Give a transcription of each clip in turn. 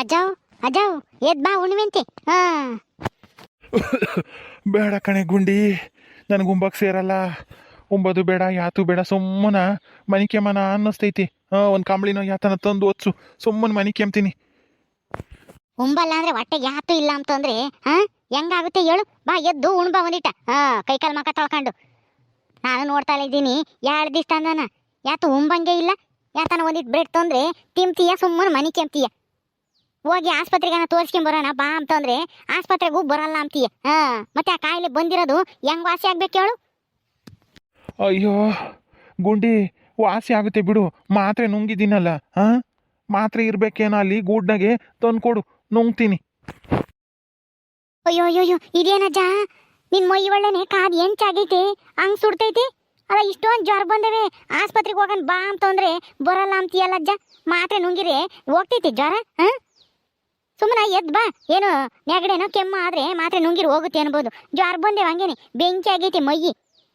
ಅಜ್ಜಾವ್ ಅಜ್ಜಾವ್ ಎದ್ ಬಾ ಉಣ್ವೆಂತೆ ಹಾ. ಬೇಡ ಕಣೆ ಗುಂಡಿ ನನಗೆ ಉಂಬಕ್ ಸೇರಲ್ಲ. ಉಂಬದು ಬೇಡ ಯಾತು ಬೇಡ ಸುಮ್ಮನ ಮನಿ ಮನ ಅನ್ನಿಸ್ತೈತಿ. ಹಾಂ ಒಂದು ಕಂಬಳಿನೋ ಯಾತನ ತಂದು ಒತ್ಸು. ಸುಮ್ಮನೆ ಮನಿ ಕೆಮ್ತೀನಿ. ಉಂಬಲ್ಲ ಅಂದ್ರೆ ಹೊಟ್ಟೆಗೆ ಯಾತು ಇಲ್ಲ ಅಂತಂದ್ರೆ ಹಾ ಹೆಂಗಾಗುತ್ತೆ ಹೇಳು. ಬಾ ಎದ್ದು ಉಣ್ಬ ಒಂದಿಟ. ಹಾ ಕೈಕಾಲ್ ಮಕ ತೊಳ್ಕೊಂಡು. ನಾನು ನೋಡ್ತಾ ಇದ್ದೀನಿ ಎರಡು ದಿವಸ ತಂದನ? ಯಾತು ಉಂಬಂಗೆ ಇಲ್ಲ. ಯಾತನ ಒಂದಿಟ್ ಬ್ರೆಡ್ ತಂದ್ರೆ ತಿಂತೀಯ ಸುಮ್ಮನ ಮನಿ ಕೆಂತೀಯ ಹೋಗಿ ಆಸ್ಪತ್ರೆಗನ ತೋರಿಸ್ಕೊಂಬರೋಣ ಬಾ ಅಂತಂದ್ರೆ ಆಸ್ಪತ್ರೆಗೂ ಬರಲ್ಲ ಅಂತೀಯ? ಹಾ ಮತ್ತೆ ಆ ಕಾಯಿಲೆ ಬಂದಿರೋದು ಹೆಂಗ್ ವಾಸಿ ಆಗ್ಬೇಕು ಹೇಳು? ಅಯ್ಯೋ ಗುಂಡಿ ವಾಸಿ ಆಗುತ್ತೆ ಬಿಡು. ಮಾತ್ರೆ ನುಂಗಿದ್ದೀನಲ್ಲ ಹಾ? ಮಾತ್ರೆ ಇರ್ಬೇಕೇನೋ ಅಲ್ಲಿ ಗೂಡ್ನಾಗೆ ತಂದ್ಕೊಡು ನುಂಗ್ತೀನಿ. ಅಯ್ಯೋ ಅಯ್ಯೋ ಇದೇನಜ್ಜ ನಿನ್ ಮೈ ಒಳ್ಳೆನೆ ಕಾದ್ ಎಂಚಾಗೈತಿ ಹಂಗ್ ಸುಡ್ತೈತಿ? ಅಲ್ಲ ಇಷ್ಟೊಂದು ಜ್ವರ ಬಂದವೆ ಆಸ್ಪತ್ರೆಗೆ ಹೋಗನ್ ಬಾ ಅಂತಂದ್ರೆ ಬರಲ್ಲ ಅಂತೀಯಲ್ಲ ಅಜ್ಜ? ಮಾತ್ರೆ ನುಂಗಿರೆ ಹೋಗ್ತೈತಿ ಜ್ವರ ಹ? ಸುಮ್ಮನೆ ಎದ್ ಬಾ. ಏನು, ನೆಗಡೆನೋ ಕೆಮ್ಮ ಆದ್ರೆ ಮಾತ್ರ ನುಂಗಿರು ಹೋಗುತ್ತೆ ಅನ್ಬೋದು. ಜ್ವರ ಬಂದೆ ಹಂಗೇನೆ. ಬೆಂಕಿ ಆಗೈತಿ ಮೈ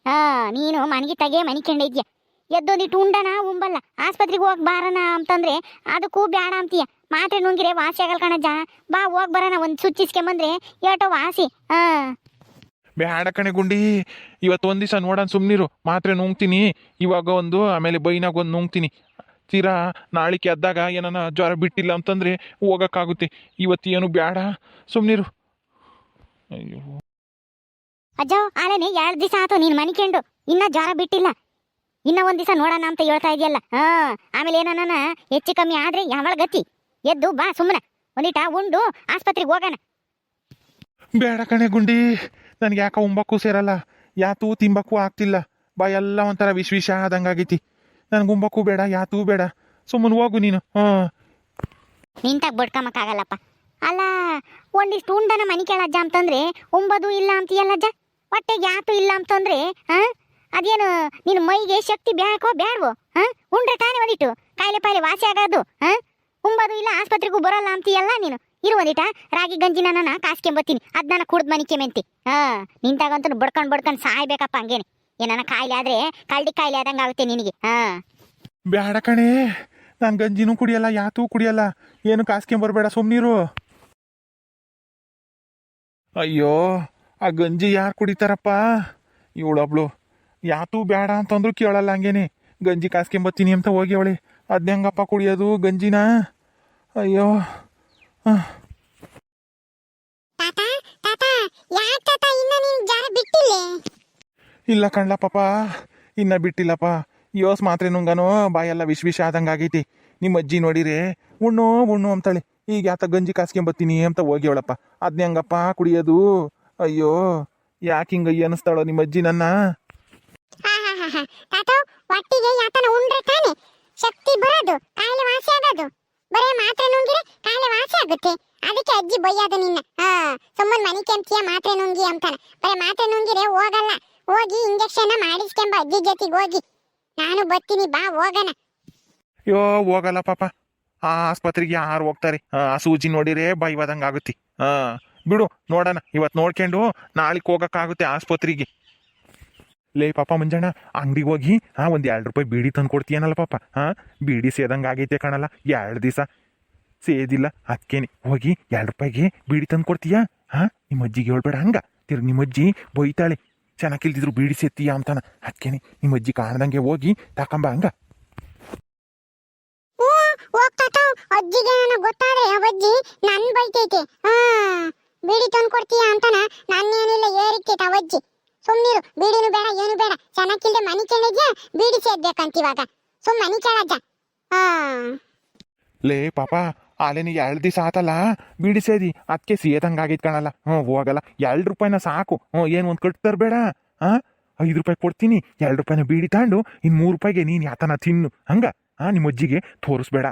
ಹಾ ನೀನು ಮನಗಿ ತಗೆ ಮನಿಕೊಂಡಿದ್ಯ ಎದ್ದೊಂದಿಟ್ಟು ಉಂಡನ, ಉಂಬಲ್ಲ. ಆಸ್ಪತ್ರೆಗೆ ಹೋಗಿ ಬಾರಣ ಅಂತಂದ್ರೆ ಅದಕ್ಕೂ ಬೇಡ ಅಂತೀಯ. ಮಾತ್ರೆ ನುಂಗಿರೆ ವಾಸಿ ಆಗಲ್ ಜಾ ಬಾ, ಹೋಗ್ ಬರೋಣ. ಒಂದು ಸುಚ್ಚಿಸ್ಕೊಂಬಂದ್ರೆ ಏಟೋ ವಾಸಿ. ಹಾ ಬೇಡ ಕಣೆ ಗುಂಡಿ. ಇವತ್ತು ಒಂದು ದಿವಸ ನೋಡೋಣ ಸುಮ್ಮನಿರು ಮಾತ್ರೆ ನುಂಗ್ತೀನಿ. ಇವಾಗ ಒಂದು, ಆಮೇಲೆ ಬೈನಾಗ ಒಂದು ನುಂಗ್ತೀನಿ. ತೀರಾ ನಾಳಿಕೆ ಅದ್ದಾಗ ಏನನ ಜ್ವರ ಬಿಟ್ಟಿಲ್ಲ ಅಂತಂದರೆ ಹೋಗೋಕ್ಕಾಗುತ್ತೆ. ಇವತ್ತು ಏನು ಬೇಡ ಸುಮ್ಮನಿರು ಅಯ್ಯೋ. ಅಜ್ಜ ಆಲೇನೆ ಎರಡು ದಿವಸ ಆತು ನೀನು ಮನಿಕೊಂಡು ಇನ್ನ ಜ್ವರ ಬಿಟ್ಟಿಲ್ಲ. ಇನ್ನ ಒಂದು ದಿವಸ ನೋಡೋಣ ಅಂತ ಹೇಳ್ತಾ ಇದೆಯಲ್ಲ. ಹಾ ಆಮೇಲೆ ಏನನ ಹೆಚ್ಚು ಕಮ್ಮಿ ಆದ್ರೆ ಯಾವಳ ಗತಿ? ಎದ್ದು ಬಾ ಸುಮ್ಮನೆ ಒಂದಿಟ ಉಂಡು ಆಸ್ಪತ್ರೆಗೆ ಹೋಗೋಣ. ಬೇಡ ಕಣೆ ಗುಂಡಿ. ನನಗೆ ಯಾಕೆ ಉಂಬಕ್ಕೂ ಸೇರಲ್ಲ. ಯಾತೂ ತಿಂಬಕ್ಕೂ ಆಗ್ತಿಲ್ಲ. ಬಾ ಎಲ್ಲ ಒಂಥರ ವಿಷ ವಿಷ ಆದಂಗಾಗೈತಿ. ನನಗೆ ಉಂಬಕ್ಕೂ ಬೇಡ, ಯಾತೂ ಬೇಡ. ಸುಮ್ಮನೆ ಹೋಗು ನೀನು. ಹಾಂ. ನಿಂತಾಗ ಬಡ್ಕಮಕ್ಕಾಗಲ್ಲಪ್ಪ. ಅಲ್ಲ, ಒಂದಿಷ್ಟು ಉಂಡನ ಮನಿ ಕೇಳಜ್ಜ ಅಂತಂದ್ರೆ, ಉಂಬದು ಇಲ್ಲ ಅಂತೀಯಲ್ಲ ಅಜ್ಜ? ಹೊಟ್ಟೆಗೆ ಯಾತು ಇಲ್ಲ ಅಂತಂದ್ರೆ ಅದೇನು ನಿನ್ನ ಮೈಗೆ ಶಕ್ತಿ ಬ್ಯಾಕೋ ಬ್ಯಾಡ್ವೋ? ಹಾ? ಉಂಡ್ರೆ ತಾನೇ ಒಂದಿಟ್ಟು. ಕಾಯಿಲೆ ಪಾಯಿಲೆ ವಾಸಿ ಆಗೋದು, ಹಾ? ಉಂಬದು ಇಲ್ಲ, ಆಸ್ಪತ್ರೆಗೂ ಬರೋಲ್ಲ ಅಂತೀಯಲ್ಲ ನೀನು? ಇರು ಒಂದಿಟ, ರಾಗಿ ಗಂಜಿನ ನಾನು ಕಾಸ್ಕೊಂಬತ್ತೀನಿ. ಅದ್ ನಾನು ಕುಡ್ದು ಮನಿಕೆ ಮೆಂತಿ. ಹಾ, ನಿಂತಾಗಂತೂ ಬಡ್ಕೊಂಡ್ ಬಡ್ಕೊಂಡ್ ಸಾಯ್ಬೇಕಪ್ಪ ಹಂಗೇನೆ. ಏನನ ಕಾಯಿಲೆ ಆದ್ರೆ ಕಳ್ಳಿ ಕಾಯಿಲೆ ಆದಂಗ ಆಗುತ್ತೆ ನಿನಗೆ. ಹಾ. ಬೇಡ ಕಣೆ ನಾನು ಗಂಜಿನೂ ಕುಡಿಯಲ್ಲ, ಯಾತೂ ಕುಡಿಯಲ್ಲ. ಏನು ಕಾಸ್ಕೊಂಬರ್ಬೇಡ ಸುಮ್ಮನೀರು ಅಯ್ಯೋ, ಆ ಗಂಜಿ ಯಾರು ಕುಡಿತಾರಪ್ಪ? ಇವಳೊಬ್ಳು. ಯಾತೂ ಬೇಡ ಅಂತಂದ್ರು ಕೇಳಲ್ಲ ಹಂಗೇನೆ. ಗಂಜಿ ಕಾಸ್ಕೊಂಬತ್ತೀನಿ ಅಂತ ಹೋಗಿ ಅವಳಿ. ಅದ್ನ ಹೆಂಗಪ್ಪ ಕುಡಿಯೋದು ಗಂಜಿನ? ಅಯ್ಯೋ ತಾತ ತಾತ ಯಾಕೆ ತಾತ ಇನ್ನ ನೀನು ಜ್ವರ ಬಿಟ್ಟಿಲ್ಲೇ ಇಲ್ಲ ಕಣ್ಲ ಪಾಪ ಇನ್ನ ಬಿಟ್ಟಿಲ್ಲಪ್ಪ. ಯೋಸ್ ಮಾತ್ರೆ ನುಂಗನೋ ಬಾಯೆಲ್ಲ ವಿಷ ವಿಷ ಆದಂಗೆ ಆಗೈತಿ. ನಿಮ್ಮ ಅಜ್ಜಿ ನೋಡಿರಿ, ಉಣ್ಣು ಉಣ್ಣು ಅಂತಾಳೆ. ಈಗ ಯಾತ ಗಂಜಿ ಕಾಸ್ಕೊಂಬತ್ತೀನಿ ಅಂತ ಹೋಗ್ಯವಳಪ್ಪ. ಅದ್ನ ಹೆಂಗಪ್ಪ ಕುಡಿಯೋದು? ಅಯ್ಯೋ, ಯಾಕೆ ಹಿಂಗ ಅನ್ನಿಸ್ತಾಳೋ ನಿಮ್ಮ ಅಜ್ಜಿ ನನ್ನ? ಯಾತನ ತಾನೆ? ಶಕ್ತಿ ಬರೋದು, ಕಾಯಿಲೆ ವಾಸಿ ಆಗೋದು. ಬರೇ ಮಾತ್ರೆ ನುಂಗಿರೆ ಕಾಯಿಲೆ ವಾಸಿ ಆಗುತ್ತೆ. ಅದಕ್ಕೆ ಅಜ್ಜಿ ಬೈಯೋದು ನಿನ್ನ. ಹಾ, ಸುಮ್ಮನೆ ಮನಿ ಕೆಂಪ್ತಿಯ ಮಾತ್ರೆ ನುಂಗಿ ಅಂತಾನೆ. ಬರೇ ಮಾತ್ರೆ ನುಂಗಿರೆ ಹೋಗಲ್ಲ. ಹೋಗಿ ಇಂಜೆಕ್ಷನ್ ಮಾಡಿಸ್ಕೊಂಬ ಅಜ್ಜಿ ಜೊತೆಗೆ ಹೋಗಿ. ನಾನು ಬರ್ತೀನಿ, ಬಾ, ಹೋಗಣ. ಅಯ್ಯೋ, ಹೋಗಲ್ಲ ಪಾಪ. ಆ ಆಸ್ಪತ್ರೆಗೆ ಯಾರು ಹೋಗ್ತಾರೆ? ಆ ಸೂಜಿ ನೋಡಿರೆ ಬೈವಾದಂಗೆ ಆಗುತ್ತೆ. ಹಾ ಬಿಡು, ನೋಡೋಣ. ಇವತ್ತು ನೋಡ್ಕೊಂಡು ನಾಳೆಗೆ ಹೋಗೋಕ್ಕಾಗುತ್ತೆ ಆಸ್ಪತ್ರೆಗೆ. ಲೇ, ಪಾಪ ಮುಂಜಾಣ ಅಂಗಡಿಗೆ ಹೋಗಿ ಹಾಂ ಒಂದು ಎರಡು ರೂಪಾಯಿ ಬೀಡಿ ತಂದು ಕೊಡ್ತೀಯನಲ್ಲ ಪಾಪ. ಹಾಂ ಬೀಡಿ ಸೇದಂಗೆ ಆಗೈತೆ ಕಣಲ್ಲ, ಎರಡು ದಿವಸ. ಸೇದಿಲ್ಲ ಅದಕ್ಕೇನೆ ಹೋಗಿ ಎರಡು ರೂಪಾಯಿಗೆ ಬೀಡಿ ತಂದು ಕೊಡ್ತೀಯಾ? ಹಾಂ ನಿಮ್ಮ ಅಜ್ಜಿಗೆ ಹೇಳ್ಬೇಡ ಹಂಗ. ತಿರ್ಗಿ ನಿಮ್ಮ ಅಜ್ಜಿ ಬೈತಾಳೆ. ಚೆನ್ನಾಗಿಲ್ದಿದ್ರು ಬೀಡಿ ಸೇತೀಯ ಅಂತಾನ. ಅದಕ್ಕೇನೆ ನಿಮ್ಮ ಅಜ್ಜಿ ಕಾಣದಂಗೆ ಹೋಗಿ ತಕಂಬ ಹಂಗ. ಅಜ್ಜಿಗೆ ನನಗೆ ಗೊತ್ತಾದ್ರೆ ಅವಜ್ಜಿ ನನ್ ಬೈತೈತೆ. ಬೀಡಿ ತಂದು ಕೊಡ್ತೀಯ ಅಂತಾನ? ನಾನೇನಿಲ್ಲ ಏರಿಕೈತೆ ಅವಜ್ಜಿ ಸುಮ್ಮನಿರು ಬೀಡಿನೂ ಬೇಡ ಏನು ಬೇಡ. ಚೆನ್ನಾಗಿಲ್ದೆ ಮನಿ ಕೇಳಿದ್ಯಾ ಬೀಡಿ ಸೇದ್ಬೇಕಂತ ಇವಾಗ. ಸುಮ್ ಮನಿ ಕೇಳಜ್ಜ ಲೇ ಪಾಪ ಆಲೇನಿ ಎರಡು ದಿವಸ ಆತಲ್ಲ? ಬಿಡಿಸೇದಿ ಅದಕ್ಕೆ ಸೇದಂಗೆ ಆಗೈತೆ ಕಣಲ್ಲ. ಹ್ಞೂ ಹೋಗಲ್ಲ ಎರಡು ರೂಪಾಯಿನ ಸಾಕು. ಹ್ಞೂ ಏನು ಒಂದು ಕಟ್ ತರಬೇಡ? ಹಾಂ ಐದು ರೂಪಾಯಿ ಕೊಡ್ತೀನಿ. ಎರಡು ರೂಪಾಯಿನ ಬೀಡಿ ತಗೊಂಡು ಇನ್ನು ಮೂರು ರೂಪಾಯಿಗೆ ನೀನು ಯಾತನ ತಿನ್ನು. ಹಂಗ? ಹಾಂ ನಿಮ್ಮ ಅಜ್ಜಿಗೆ ತೋರಿಸ್ಬೇಡ.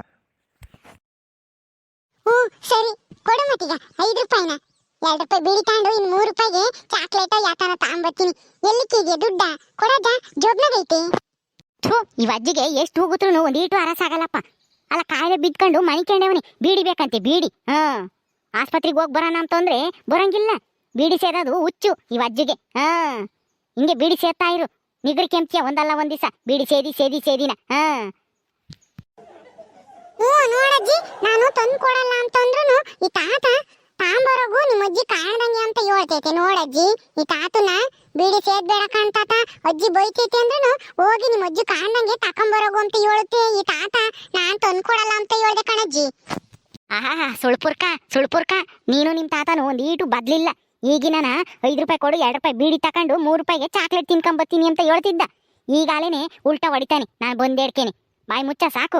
ಹ್ಞೂ ಸರಿ. ಕೊಡು ಮತ್ತೀಗ. ಐದು ರೂಪಾಯಿನ. ಎರಡು ರೂಪಾಯಿ ಬೀಡಿ ತಗೊಂಡು ಇನ್ನು ಮೂರು ರೂಪಾಯಿಗೆ ಚಾಕ್ಲೇಟ್ ಯಾತನ ತಗೊಂಬರ್ತೀನಿ ಎಲ್ಲಿಕ್ಕಿದೆಯಾ ದುಡ್ಡ? ಕೊಡದ? ಜೋಬ್ನಾಗೈತಿ? ಥೂ ಈ ಅಜ್ಜಿಗೆ ಎಷ್ಟು ಹೋಗುತ್ತೂ ಒಂದೀಟು ಅರಸಾಗಲ್ಲಪ್ಪ. ಅಲ್ಲ, ಕಾಯಿಲೆ ಬಿದ್ಕೊಂಡು ಮಣಿಕೊಂಡವನಿ ಬೀಡಿ ಬೇಕಂತೆ, ಬೀಡಿ. ಹಾ. ಆಸ್ಪತ್ರೆಗೆ ಹೋಗಿ ಬರೋಣ ಅಂತಂದ್ರೆ ಬರಂಗಿಲ್ಲ. ಬೀಡಿ ಸೇದೋದು ಹುಚ್ಚು ಈ ಅಜ್ಜಿಗೆ. ಹಾ. ಹಿಂಗೆ ಬೀಡಿ ಸೇರ್ತಾ ಇರು. ನಿಗ್ರಿ ಕೆಂಪ್ತಿಯ ಒಂದಲ್ಲ ಒಂದ್ ದಿವಸ. ಬೀಡಿ ಸೇದಿ ಸೇದಿ, ಸೇದಿನ. ಹಾ. ಹ್ಞೂ ನೋಡಜ್ಜಿ ನಾನು ತಂದು ಕೊಡಲ್ಲ ಅಂತಂದ್ರು ಈ ತಾತ ತಾಂಬರೋಗು ನಿಮ್ಮ ಅಜ್ಜಿ ಕಾಣ್ದಂಗೆ ಅಂತ ಹೇಳ್ತೈತೆ. ನೋಡಜ್ಜಿ ಈ ತಾತನ ಬೀಡಿ ಸೇದ್ಬೇಡ ಕಾಣ್ತಾತ ಅಜ್ಜಿ ಬೈತೈತೆ ಅಂದ್ರೂ ಹೋಗಿ ನಿಮ್ಮ ಅಜ್ಜಿ ಕಾಣ್ದಂಗೆ ತಕೊಂಬರೋಗು ಅಂತ ಹೇಳುತ್ತೆ. ಈ ತಾತ ನಾನ್ ತಂದ್ಕೊಡಲ್ಲ ಅಂತ ಹೇಳ್ದೆ ಕಣಜ್ಜಿ. ಆಹಾ, ಸುಳ್ಪುರ್ಕ ಸುಳ್ಪುರ್ಕ. ನೀನು ನಿಮ್ ತಾತನು ಒಂದೀಟು ಬದ್ಲಿಲ್ಲ. ಈಗಿನ ಐದು ರೂಪಾಯಿ ಕೊಡು, ಎರಡು ರೂಪಾಯಿ ಬೀಡಿ ತಕೊಂಡು ಮೂರು ರೂಪಾಯಿಗೆ ಚಾಕ್ಲೇಟ್ ತಿನ್ಕೊಂಬತ್ತೀನಿ ಅಂತ ಹೇಳ್ತಿದ್ದ. ಈಗಾಲೇನೆ ಉಲ್ಟಾ ಹೊಡಿತಾನೆ. ನಾನು ಬಂದೇಡ್ಕೇನೆ ಬಾಯಿ ಮುಚ್ಚ, ಸಾಕು.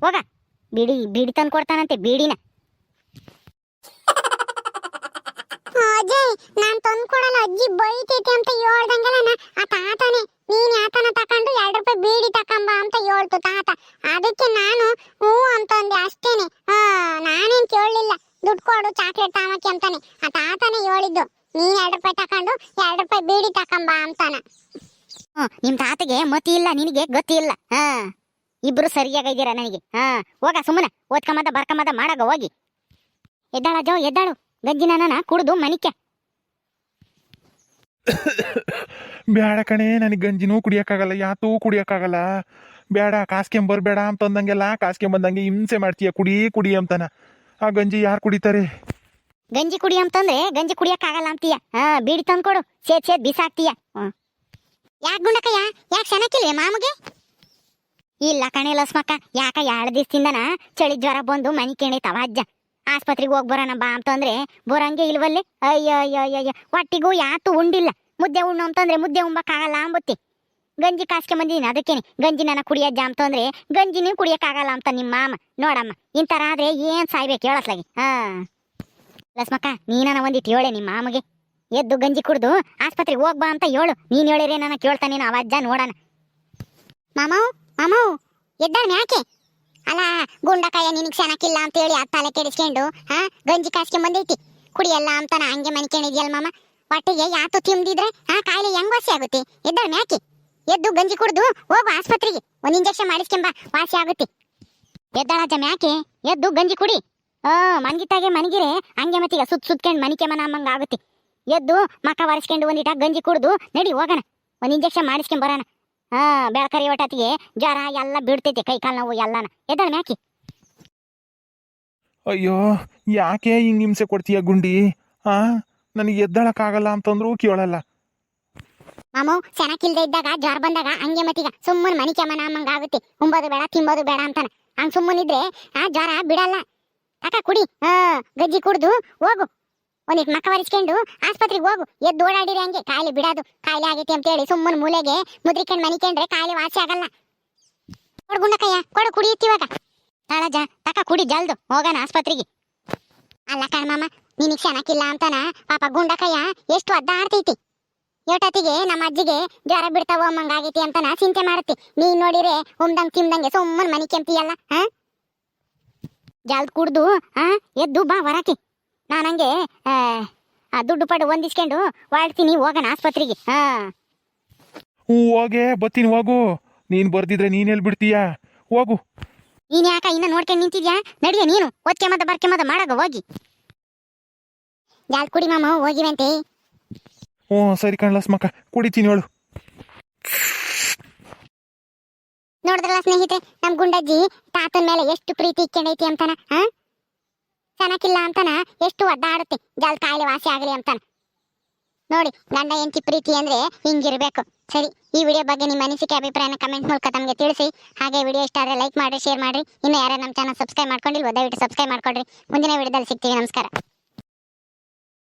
ಹೋಗ. ಬಿಡಿ ಬಿಡಿ ತಂದು ಕೊಡ್ತಾನಂತೆ, ಬೀಡಿನ. ಅಜಯ್, ನಾನ್ ತಂದು ಕೊಡಲ್ಲ, ಅಜ್ಜಿ ಬೈತೈತೆ ಅಂತ ಹೇಳ್ದಂಗೆಲ್ಲ ಆ ತಾತನೇ, ನೀನ್ ಯಾತನ ತಕೊಂಡು ಎರಡು ರೂಪಾಯಿ ಬೀಡಿ ತಕೊಂಬ ಅಂತ ಹೇಳ್ತು ತಾತ. ಅದಕ್ಕೆ ನಾನು, ಹ್ಞೂ ಅಂತಂದೆ, ಅಷ್ಟೇನೆ. ಹಾ, ನಾನೇನ್ ಕೇಳಲಿಲ್ಲ. ದುಡ್ಡು ಕೊಡು ಚಾಕ್ಲೇಟ್ ತಾಮಕ್ಕೆ ಅಂತಾನೆ. ಆ ತಾತನೇ ಹೇಳಿದ್ದು, ನೀನ್ ಎರಡು ರೂಪಾಯಿ ತಕೊಂಡು, ಎರಡು ರೂಪಾಯಿ ಬೀಡಿ ತಕೊಂಬ ಅಂತಾನ. ಹ್ಞೂ ನಿಮ್ ತಾತಗೆ ಮತಿ ಇಲ್ಲ, ನಿನಗೆ ಗೊತ್ತಿಲ್ಲ ಹಾ, ಇಬ್ರು ಸರಿಯಾಗಿದ್ದೀರ ನನಗೆ? ಹಾ, ಹೋಗ ಸುಮ್ಮನೆ, ಓದ್ಕೊಂಬದ, ಬರ್ಕೊಂಬದ, ಮಾಡಾಗ ಹೋಗಿ. ಎದ್ದಾಳ ಜೋ ಎದ್ದಾಳು? ಗಜ್ಜಿನ ನನ್ನ ಕುಡಿದು ಮನಿಕೆ ಬ್ಯಾಡ ಕಣೆ ನನಗೆ ಗಂಜಿನೂ ಕುಡಿಯೋಕ್ಕಾಗಲ್ಲ ಯಾತೂ ಕುಡಿಯೋಕ್ಕಾಗಲ್ಲ. ಬೇಡ ಕಾಸ್ಕೊಂಬರ್ಬೇಡ ಅಂತಂದಂಗೆಲ್ಲ ಕಾಸ್ಕೊಂಬಂದಂಗೆ ಹಿಂಸೆ ಮಾಡ್ತೀಯ ಕುಡಿ ಕುಡಿ ಅಂತಾನ. ಆ ಗಂಜಿ ಯಾರು ಕುಡಿತಾರೆ? ಗಂಜಿ ಕುಡಿ ಅಂತಂದ್ರೆ ಗಂಜಿ ಕುಡಿಯಕ್ಕಾಗಲ್ಲ ಅಂತೀಯ. ಹಾ ಬೀಡಿ ತಂದ್ಕೊಡು ಸೇದ್ ಸೇದ್ ಬಿಸಾಕ್ತೀಯ. ಯಾಕೆ ಗುಂಡಕಯ್ಯ ಯಾಕೆ ಸೆನಕಿಲ್ವೇ ಮಾಮಗೆ? ಇಲ್ಲ ಕಣೆ ಲಸ್ಮಕ್ಕ ಯಾಕ ಎರಡು ದಿವಸದಿಂದನ ಚಳಿ ಜ್ವರ ಬಂದು ಮನಿ ಕೆಣಿತಾವ ಅಜ್ಜ. ಆಸ್ಪತ್ರೆಗೆ ಹೋಗಿ ಬರೋಣ ಬಾ ಅಂತಂದ್ರೆ ಬರಂಗೆ ಇಲ್ವಲ್ಲಿ? ಅಯ್ಯೋ ಅಯ್ಯೋ ಅಯ್ಯೋ ಹೊಟ್ಟಿಗೂ ಯಾತು ಉಂಡಿಲ್ಲ. ಮುದ್ದೆ ಉಣ್ಣು ಅಂತಂದ್ರೆ ಮುದ್ದೆ ಉಂಬಕ್ಕಾಗಲ್ಲ ಅಂಬುತ್ತಿ. ಗಂಜಿ ಕಾಸ್ಕೆ ಬಂದಿದ್ದೀನಿ ಅದಕ್ಕೇನೆ. ಗಂಜಿ ನನ್ನ ಕುಡಿಯಜ್ಜ ಅಂತಂದ್ರೆ ಗಂಜಿನೂ ಕುಡಿಯೋಕ್ಕಾಗಲ್ಲ ಅಂತ ನಿಮ್ಮ ಮಾಮ. ನೋಡಮ್ಮ ಇಂಥರ ಆದ್ರೆ ಏನ್ ಸಾಯ್ಬೇಕು ಹೇಳತ್ಲಾಗಿ? ಹಾ. ಲಸ್ಮಕ್ಕ ನೀನನ ಒಂದಿಟ್ಟು ಹೇಳೆ ನಿಮ್ಮ ಮಾಮಗೆ. ಎದ್ದು ಗಂಜಿ ಕುಡ್ದು ಆಸ್ಪತ್ರೆಗೆ ಹೋಗ್ಬಾ ಅಂತ ಹೇಳು. ನೀನ್ ಹೇಳಿರೇನ ಕೇಳ್ತಾನೇನು ಅವಜ್ಜ ನೋಡಣ. ಮಾಮವ್ ಮಾಮವ್ ಎದ್ದಾಳ ಯಾಕೆ? ಅಲ್ಲ, ಗುಂಡಕಾಯ ನಿನಗೆ ಅಂತ ಹೇಳಿ ಆ ತಲೆ ಕೆಡಿಸ್ಕೊಂಡು, ಹಾ, ಗಂಜಿ ಕಾಸ್ಕೊಂಡ್ ಬಂದೈತಿ. ಕುಡಿಯಲ್ಲ ಅಂತ ನಾ ಹಂಗೆ ಮನ್ಕೊಂಡಿದ್ಯಲ್ಲ ಮಾಮ. ಪಟ್ಟಿಗೆ ಯಾತು ತಿಂದಿದ್ರೆ ಆ ಕಾಯಿಲೆ ಹೆಂಗ್ ವಾಸಿ ಆಗುತ್ತೆ? ಎದ್ದಾಳ ಮ್ಯಾಕಿ? ಎದ್ದು ಗಂಜಿ ಕುಡಿದು ಹೋಗು ಆಸ್ಪತ್ರೆಗೆ. ಒಂದ್ ಇಂಜೆಕ್ಷನ್ ಮಾಡಿಸ್ಕೊಂಬ ವಾಸಿ ಆಗುತ್ತೆ. ಎದ್ದಾಳಜ್ಜ ಮ್ಯಾಕೆ, ಎದ್ದು ಗಂಜಿ ಕುಡಿ. ಆ ಮನ್ಗಿತ್ತಾಗೆ ಮನಗಿರೆ, ಹಂಗೆ ಮತ್ತೀಗ ಸುತ್ ಸುತ್ಕೊಂಡು ಮನಿಕೆ ಮನ ಆಗುತ್ತೆ. ಎದ್ದು ಮಕ್ಕ ಒರೆಸ್ಕೊಂಡು ಒಂದಿಟ ಗಂಜಿ ಕುಡಿದು ನಡಿ ಹೋಗೋಣ. ಒಂದ್ ಇಂಜೆಕ್ಷನ್ ಮಾಡಿಸ್ಕೊಂಡ್ ಬರೋಣ. ಹಾ ಬೆಳಕರಿ ಒಟ್ಟತಿಗೆ ಜ್ವರ ಎಲ್ಲ ಬಿಡ್ತೈತಿ ಕೈ ಕಾಲು ನೋವು ಎಲ್ಲಾನ. ಎದ್ದಾಳ ಮ್ಯಾಕಿ. ಅಯ್ಯೋ ಯಾಕೆ ಹಿಂಗೆ ಹಿಂಸೆ ಕೊಡ್ತೀಯ ಗುಂಡಿ? ಹಾ ನನಗೆ ಎದ್ದಳಕ್ಕಾಗಲ್ಲ ಅಂತಂದ್ರೂ ಕೇಳಲ್ಲ. ಮಾಮು ಚೆನ್ನಾಗಿಲ್ದೆ ಇದ್ದಾಗ ಜ್ವರ ಬಂದಾಗ ಹಂಗೆ ಮತ್ತೀಗ ಸುಮ್ಮನೆ ಮನಿ ಮನ ಅಮ್ಮಂಗ ಆಗುತ್ತೆ. ಉಂಬೋದು ಬೇಡ ತಿಂಬೋದು ಬೇಡ ಅಂತಾನೆ. ಹಂಗ್ ಸುಮ್ಮನಿದ್ರೆ ಆ ಜ್ವರ ಬಿಡಲ್ಲ. ಅಕ್ಕ ಕುಡಿ ಹಾ ಗಜ್ಜಿ ಕುಡ್ದು ಹೋಗು. ಒಂದಿಟ್ ಮಕ್ಕ ಒರಿಸ್ಕೊಂಡು ಆಸ್ಪತ್ರೆಗೆ ಹೋಗು. ಎದ್ದು ಓಡಾಡಿರಿ ಹಂಗೆ. ಕಾಯಿಲೆ ಬಿಡೋದು. ಕಾಯಿಲೆ ಆಗೈತಿ ಅಂತೇಳಿ ಸುಮ್ಮನೆ ಮೂಲೆಗೆ ಮುದ್ರಿಕೊಂಡು ಮನಿಕೊಂಡ್ರೆ ಕಾಯಿಲೆ ವಾಸಿ ಆಗಲ್ಲ. ಕೊಡು ಗುಂಡಕಯ್ಯ. ಕೊಡು ಕುಡಿಯುತ್ತೀವಾಗ ತಾಳಜ ತಕ ಕುಡಿ ಜಲ್ದು. ಹೋಗೋಣ ಆಸ್ಪತ್ರೆಗೆ. ಅಲ್ಲ ಕಣ್ಮಮ್ಮ ನಿನಗೆ ಚೆನ್ನಾಗಿಲ್ಲ ಅಂತಾನ? ಪಾಪ ಗುಂಡಕಯ್ಯ, ಎಷ್ಟು ಅಡ್ಡಾಡ್ತೈತಿ ಯೋಟತಿಗೆ ನಮ್ಮ ಅಜ್ಜಿಗೆ ಜ್ವರ ಬಿಡ್ತಾವ ಅಮ್ಮಂಗಾಗೈತಿ ಅಂತಾನ ಚಿಂತೆ ಮಾಡುತ್ತೆ. ನೀನ್ ನೋಡಿರೆ ಉಮ್ದಂಗ್ ತಿಮ್ದಂಗೆ ಸುಮ್ಮನ್ ಮನಿ ಕೆಂಪಿಯಲ್ಲ ಹಾ ಜಲ್ದ್ ಕುಡ್ದು ಹಾ ಎದ್ದು ಬಾ ಹೊರಕ್ಕೆ ನಾನಂಗೆ ಹಂಗೆ ಆ ದುಡ್ಡು ಪಡು ಹೊಂದಿಸ್ಕೊಂಡು ಹೊರಡ್ತೀನಿ ಹೋಗೋಣ ಆಸ್ಪತ್ರೆಗೆ. ಹಾ. ಹ್ಞೂ ಹೋಗೆ ಬತ್ತೀನಿ ಹೋಗು. ನೀನು ಬರ್ದಿದ್ರೆ ನೀನು ಎಲ್ಲಿ ಬಿಡ್ತೀಯಾ ಹೋಗು. ನೀನು ಯಾಕ ಇನ್ನ ನೋಡ್ಕೊಂಡು ನಿಂತಿದ್ಯಾ? ನಡಿಯ ನೀನು. ಒದ್ಕೆ ಮದ ಬರ್ಕೆ ಮದ ಮಾಡಾಗ ಹೋಗಿ. ಜಾಲ್ ಕುಡಿ ಮಾಮ ಹೋಗಿವಂತೆ. ಹ್ಞೂ ಸರಿ ಕಣ್ಲಸ್ಮಕ್ಕ ಕುಡಿತೀನಿ ಹೇಳು. ನೋಡಿದ್ರಲ್ಲ ಸ್ನೇಹಿತರೆ ನಮ್ಮ ಗುಂಡಜ್ಜಿ ತಾತನ ಮೇಲೆ ಎಷ್ಟು ಪ್ರೀತಿ ಇಕ್ಕೊಂಡೈತಿ ಅಂತಾನ ಹಾ? ಚೆನ್ನಾಗಿಲ್ಲ ಅಂತಾನ? ಎಷ್ಟು ಒದ್ದಾಡುತ್ತೆ? ಜಲ್ ಕಾಯಿಲೆ ವಾಸಿ ಆಗಲಿ ಅಂತಾನ. ನೋಡಿ, ಗಂಡ ಎಂತಿ ಪ್ರೀತಿ ಅಂದ್ರೆ ಹಿಂಗಿರ್ಬೇಕು. ಸರಿ, ಈ ವಿಡಿಯೋ ಬಗ್ಗೆ ನಿಮ್ಮ ಅನಿಸಿಕೆ, ಅಭಿಪ್ರಾಯನ ಕಮೆಂಟ್ ಮೂಲಕ ತಮಗೆ ತಿಳಿಸಿ. ಹಾಗೆ ವಿಡಿಯೋ ಇಷ್ಟ ಆದರೆ ಲೈಕ್ ಮಾಡಿ ಶೇರ್ ಮಾಡಿ ಇನ್ನು ಯಾರು ನಮ್ಮ ಚಾನಲ್ ಸಬ್ಸ್ಕ್ರೈಬ್ ಮಾಡ್ಕೊಂಡಿಲ್ವೋ, ದಯವಿಟ್ಟು ಸಬ್ಸ್ಕ್ರೈಬ್ ಮಾಡ್ಕೊಡ್ರಿ. ಮುಂದಿನ ವಿಡಿಯೋದಲ್ಲಿ ಸಿಗ್ತೀವಿ. ನಮಸ್ಕಾರ.